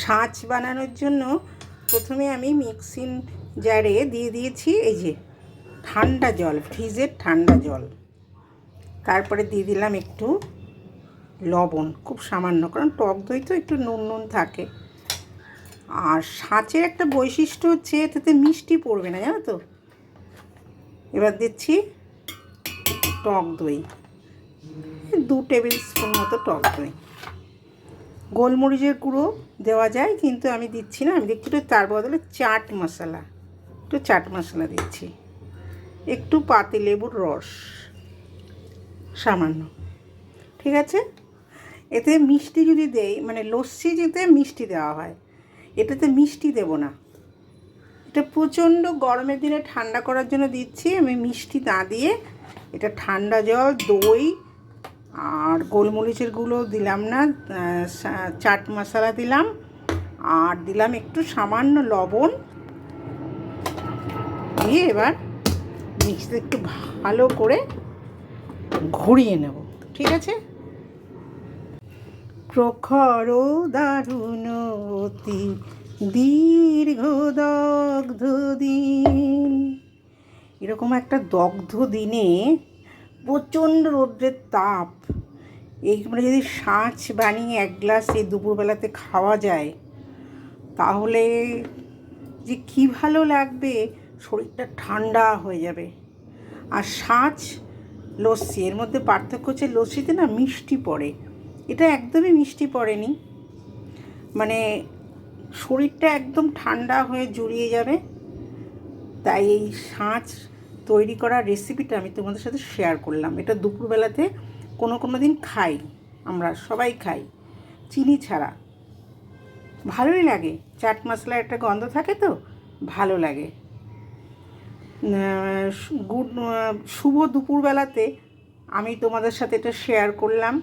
সাঁচ বানানোর জন্য প্রথমে আমি মিক্সিং জারে দিয়ে দিয়েছি, এই যে ঠান্ডা জল, ফ্রিজের ঠান্ডা জল। তারপরে দিয়ে দিলাম একটু লবণ, খুব সামান্য, কারণ টক দই তো একটু নুন নুন থাকে। আর সাঁচের একটা বৈশিষ্ট্য হচ্ছে এটাতে মিষ্টি পড়বে না, জানো তো? এবার দিচ্ছি টক দই। দু টেবিল স্পুন মতো টক দই। গোলমরিচের গুঁড়ো দেওয়া যায়, কিন্তু আমি দিচ্ছি না। আমি দেখছি তার বদলে চাট মশলা, একটু চাট মশলা দিচ্ছি। একটু পাতি লেবুর রস, সামান্য। ঠিক আছে? এতে মিষ্টি যদি দেই মানে লস্যি যেতে মিষ্টি দেওয়া হয়। এটাতে মিষ্টি দেব না। এটা প্রচণ্ড গরমের দিনে ঠান্ডা করার জন্য দিচ্ছি। আমি মিষ্টি না দিয়ে এটা ঠান্ডা জল, দই আর গোলমরিচের গুঁড়ো দিলাম না চাট মশলা দিলাম, আর দিলাম একটু সামান্য লবণ। দিয়ে এবার মিক্সিতে একটু ভালো করে ঘুরিয়ে নেব, ঠিক আছে? প্রখর দারুণ অতি দীর্ঘ দগ্ধ দিন। এরকম একটা দগ্ধ দিনে প্রচণ্ড রৌদ্রের তাপ। এইগুলো যদি সাঁচ বানিয়ে এক গ্লাস এই দুপুরবেলাতে খাওয়া যায়, তাহলে যে কী ভালো লাগবে? শরীরটা ঠান্ডা হয়ে যাবে। আর সাঁচ, লস্যি, এর মধ্যে পার্থক্য হচ্ছে লস্যিতে না মিষ্টি পড়ে। এটা একদমই মিষ্টি পড়েনি। মানে শরীরটা একদম ঠান্ডা হয়ে জুড়িয়ে যাবে। তাই এই সাঁচ তৈরি করা রেসিপিটা আমি তোমাদের সাথে শেয়ার করলাম। এটা দুপুরবেলাতে কোনো কোনো দিন খাই। আমরা সবাই খাই। চিনি ছাড়া। ভালোই লাগে। চাট মশলার একটা গন্ধ থাকে তো? ভালো লাগে। গুড শুভ দুপুরবেলাতে আমি তোমাদের সাথে এটা শেয়ার করলাম।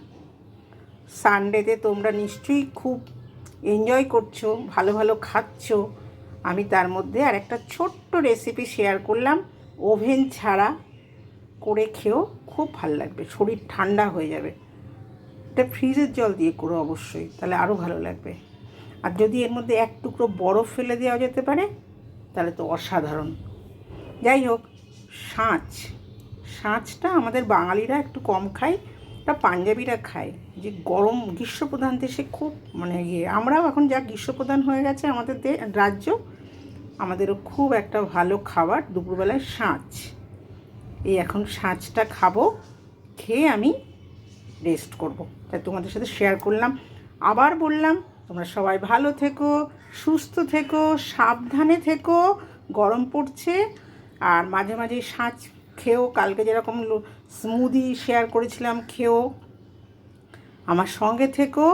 সানডেতে তোমরা নিশ্চয়ই খুব এনজয় করছ, ভালো ভালো খাচ্ছ। আমি তার মধ্যে আর একটা ছোট্ট রেসিপি শেয়ার করলাম। ওভেন ছাড়া করে খেয়েও খুব ভালো লাগবে। শরীর ঠান্ডা হয়ে যাবে। এটা ফ্রিজের জল দিয়ে করো অবশ্যই, তাহলে আরও ভালো লাগবে। আর যদি এর মধ্যে এক টুকরো বরফ ফেলে দেওয়া যেতে পারে, তাহলে তো অসাধারণ। যাই হোক, সাঁচ। সাঁচটা আমাদের বাঙালিরা একটু কম খায়, তা পাঞ্জাবিরা খায়। যে গরম গ্রীষ্মপ্রধান দেশে খুব মানে ইয়ে। আমরাও এখন যা গ্রীষ্মপ্রধান হয়ে গেছে আমাদের রাজ্য আমাদেরও খুব একটা ভালো খাবার দুপুরবেলায় সাঁচ এই এখন সাঁচটা খাব, খেয়ে আমি রেস্ট করব। তাই তোমাদের সাথে শেয়ার করলাম। আবার বললাম, তোমরা সবাই ভালো থেকো, সুস্থ থেকো, সাবধানে থেকো, গরম পড়ছে। আর মাঝে মাঝে সাঁচ খেয়েও কালকে যেরকম স্মুদি শেয়ার করেছিলাম খেয়েও আমার সঙ্গে থেকো।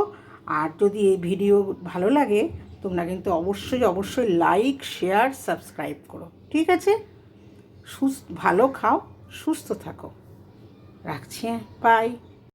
আর যদি এই ভিডিও ভালো লাগে তোমরা কিন্তু অবশ্যই অবশ্যই লাইক শেয়ার সাবস্ক্রাইব করো। ঠিক আছে? সুস্থ, ভালো খাও, সুস্থ থাকো। রাখছি হ্যাঁ বাই